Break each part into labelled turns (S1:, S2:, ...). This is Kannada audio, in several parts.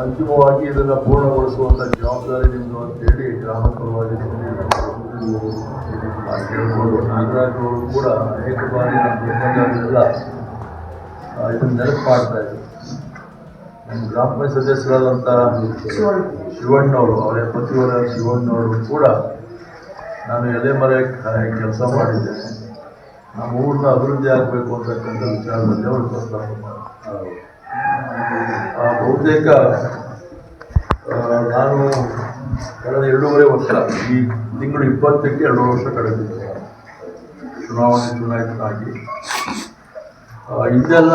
S1: ಅಂತಿಮವಾಗಿ ಇದನ್ನು ಪೂರ್ಣಗೊಳಿಸುವಂಥ ಜವಾಬ್ದಾರಿ ನಿಮ್ಮದು ಅಂತೇಳಿ ಗ್ರಾಮ ಪರವಾಗಿ ಕೇಳ್ಕೊಂಡು ನಾಗರಾಜ್ ಅವರು ಕೂಡ ಅನೇಕ ಬಾರಿ ನಮ್ಮ ನಿರ್ಬಂಧಗಳೆಲ್ಲ ಇದನ್ನು ನೆನಪು ಮಾಡ್ತಾ ಇದ್ರು. ನಮ್ಮ ಗ್ರಾಮ ಪಂಚಾಯತ್ ಸದಸ್ಯರಾದಂಥ ಶಿವಣ್ಣವರು ಅವರ ಪತಿಯವರ ಶಿವಣ್ಣವರು ಕೂಡ ನಾನು ಎಲೆ ಮರೆ ಕೆಲಸ ಮಾಡಿದ್ದೇನೆ ನಮ್ಮ ಊರಿನ ಅಭಿವೃದ್ಧಿ ಆಗಬೇಕು ಅಂತಕ್ಕಂಥ ವಿಚಾರದಲ್ಲಿ ಅವರು ಪ್ರಸ್ತಾಪ ಮಾಡಿದ್ರು ಆ, ಬಹುತೇಕ ನಾನು ಕಳೆದ ಎರಡೂವರೆ ವರ್ಷ, ಈ ತಿಂಗಳು ಇಪ್ಪತ್ತಕ್ಕೆ ಎರಡು ವರ್ಷ ಕಳೆದಿದ್ದೆ ಚುನಾವಣೆ ಚುನಾಯಿತನಾಗಿ. ಇದೆಲ್ಲ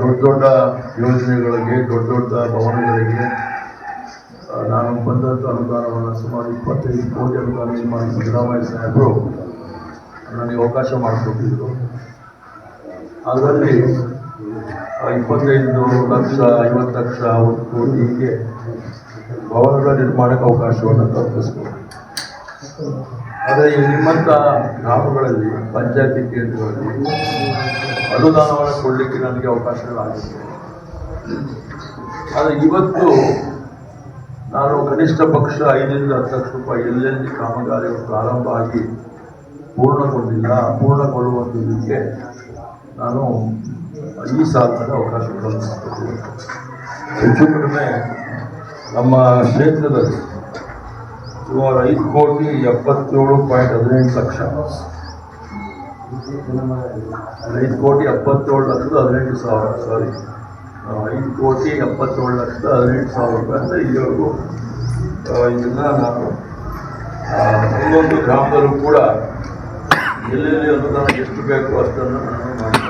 S1: ದೊಡ್ಡ ದೊಡ್ಡ ಯೋಜನೆಗಳಿಗೆ, ದೊಡ್ಡ ದೊಡ್ಡ ಭವನಗಳಿಗೆ ನಾನು ಬಂದಂಥ ಅನುದಾನವನ್ನು ಸುಮಾರು ಇಪ್ಪತ್ತೈದು ಕೋಟಿ ಅನುದಾನ ಸುಮಾರು ಸಿದ್ದರಾಮಯ್ಯ ಸಾಹೇಬರು ನನಗೆ ಅವಕಾಶ ಮಾಡಿಕೊಟ್ಟಿದ್ದರು ಅದರಲ್ಲಿ ಇಪ್ಪತ್ತೈದು ಲಕ್ಷ, ಐವತ್ತು ಲಕ್ಷ ಒಂದು ಕೋಟಿ ಹೀಗೆ ಭವನಗಳ ನಿರ್ಮಾಣಕ್ಕೆ ಅವಕಾಶವನ್ನು ಕಲ್ಪಿಸ್ಬೋದು. ಆದರೆ ಈ ನಿಮ್ಮಂಥ ಗ್ರಾಮಗಳಲ್ಲಿ, ಪಂಚಾಯತಿ ಕೇಂದ್ರಗಳಲ್ಲಿ ಅನುದಾನವನ್ನು ಕೊಡಲಿಕ್ಕೆ ನನಗೆ ಅವಕಾಶಗಳಾಗಿದೆ ಆದರೆ ಇವತ್ತು ನಾನು ಕನಿಷ್ಠ ಪಕ್ಷ ಐದರಿಂದ ಹತ್ತು ಲಕ್ಷ ರೂಪಾಯಿ ಎಲ್ಲೆಲ್ಲಿ ಕಾಮಗಾರಿಗಳು ಪ್ರಾರಂಭ ಆಗಿ ಪೂರ್ಣಗೊಂಡಿಲ್ಲ, ಪೂರ್ಣಗೊಳ್ಳುವಂಥದಕ್ಕೆ ನಾನು ಈ ಸಾಧನದ ಅವಕಾಶ. ಹೆಚ್ಚು ಕಡಿಮೆ ನಮ್ಮ ಕ್ಷೇತ್ರದಲ್ಲಿ ಸುಮಾರು ಐದು ಕೋಟಿ ಎಪ್ಪತ್ತೇಳು ಪಾಯಿಂಟ್ ಹದಿನೆಂಟು ಲಕ್ಷ ಐದು ಕೋಟಿ ಎಪ್ಪತ್ತೇಳು ಲಕ್ಷದ ಹದಿನೆಂಟು ಸಾವಿರ ಸಾರಿ ಐದು ಕೋಟಿ ಎಪ್ಪತ್ತೇಳು ಲಕ್ಷದ ಹದಿನೆಂಟು ಸಾವಿರ ರೂಪಾಯಿ ಅಂದರೆ ಇಲ್ಲಿವರೆಗೂ ಇದನ್ನು ನಾನು ಒಂದೊಂದು ಗ್ರಾಮದಲ್ಲೂ ಕೂಡ ಎಲ್ಲೆಲ್ಲಿ ಅನುದಾನ ಎಷ್ಟು ಬೇಕು ಅಷ್ಟನ್ನು ನಾನು